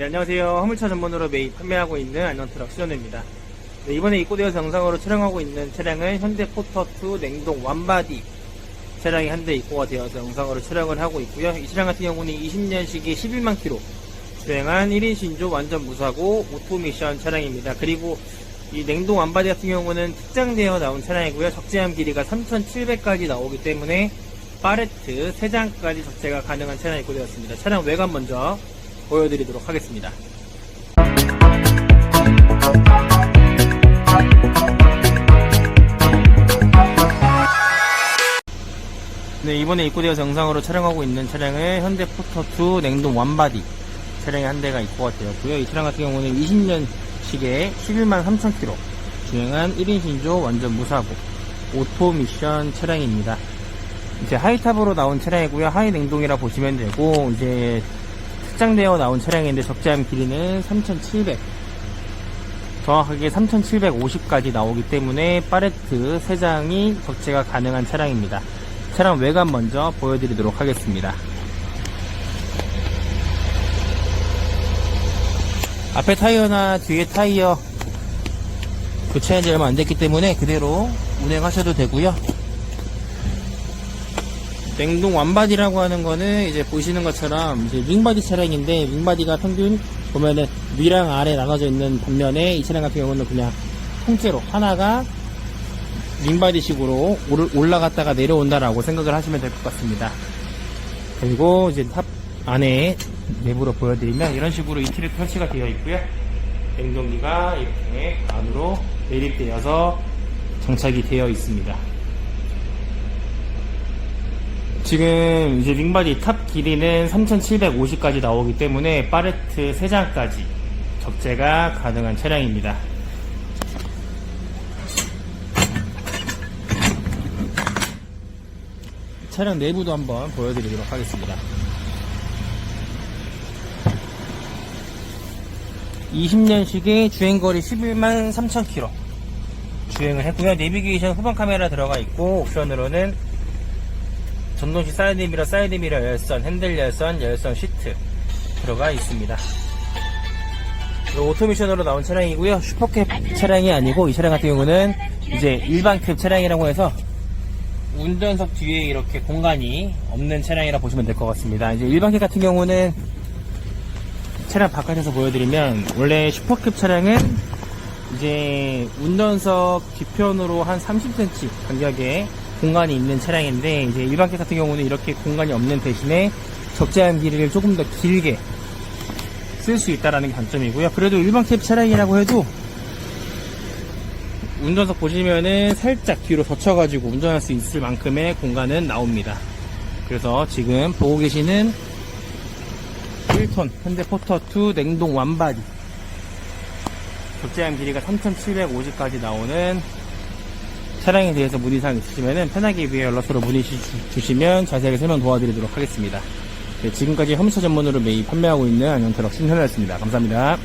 네, 안녕하세요. 화물차 전문으로 매입 판매하고 있는 안녕트럭 수현우입니다. 네, 이번에 입고되어서 영상으로 촬영하고 있는 차량은 현대 포터2 냉동 완바디 차량이 한 대 입고가 되어서 영상으로 촬영을 하고 있고요. 이 차량 같은 경우는 20년식이 11만 킬로 주행한 1인 신조 완전 무사고 오토 미션 차량입니다. 그리고 이 냉동 완바디 같은 경우는 특장되어 나온 차량이고요. 적재함 길이가 3,700까지 나오기 때문에 파레트 3장까지 적재가 가능한 차량이 입고되었습니다. 차량 외관 먼저 보여드리도록 하겠습니다. 네, 이번에 입고되어서 영상으로 촬영하고 있는 차량은 현대 포터2 냉동 완바디 차량이 한 대가 입고가 되었고요. 이 차량 같은 경우는 20년식에 11만 3천 킬로 주행한 1인 신조 완전 무사고 오토 미션 차량입니다. 이제 하이탑으로 나온 차량이고요. 하이 냉동이라 보시면 되고 이제 특장되어 나온 차량인데 적재함 길이는 3,700 정확하게 3,750까지 나오기 때문에 파레트 3장이 적재가 가능한 차량입니다. 차량 외관 먼저 보여드리도록 하겠습니다. 앞에 타이어나 뒤에 타이어 교체한 지 얼마 안 됐기 때문에 그대로 운행하셔도 되고요. 냉동 완바디라고 하는 거는 이제 보시는 것처럼 이제 윙바디 차량인데 윙바디가 평균 보면은 위랑 아래 나눠져 있는 반면에 이 차량 같은 경우는 그냥 통째로 하나가 윙바디식으로 올- 올라갔다가 내려온다라고 생각을 하시면 될 것 같습니다. 그리고 이제 탑 안에 내부로 보여드리면 이런 식으로 이틀이 설치가 되어 있고요. 냉동기가 이렇게 안으로 매립되어서 장착이 되어 있습니다. 지금 이제 윙바디 탑 길이는 3750까지 나오기 때문에 파레트 3장까지 적재가 가능한 차량입니다. 차량 내부도 한번 보여드리도록 하겠습니다. 20년식의 주행거리 11만 3천 킬로 주행을 했고요. 내비게이션 후방 카메라 들어가 있고 옵션으로는 전동식 사이드 미러, 사이드 미러 열선, 핸들 열선, 열선 시트 들어가 있습니다. 오토미션으로 나온 차량이고요. 슈퍼캡 차량이 아니고 이 차량 같은 경우는 이제 일반 캡 차량이라고 해서 운전석 뒤에 이렇게 공간이 없는 차량이라 보시면 될 것 같습니다. 이제 일반 캡 같은 경우는 차량 바깥에서 보여드리면 원래 슈퍼캡 차량은 이제 운전석 뒤편으로 한 30cm 간격에 공간이 있는 차량인데 이제 일반 캡 같은 경우는 이렇게 공간이 없는 대신에 적재한 길이를 조금 더 길게 쓸 수 있다라는 게 단점이고요. 그래도 일반 캡 차량이라고 해도 운전석 보시면은 살짝 뒤로 젖혀가지고 운전할 수 있을 만큼의 공간은 나옵니다. 그래서 지금 보고 계시는 1톤 현대 포터2 냉동 완바디 적재함 길이가 3750까지 나오는 차량에 대해서 문의사항 있으시면 편하게 위에 연락처로 문의 주- 주시면 자세하게 설명 도와드리도록 하겠습니다. 네, 지금까지 험차 전문으로 매입 판매하고 있는 안녕트럭 신현이었습니다. 감사합니다.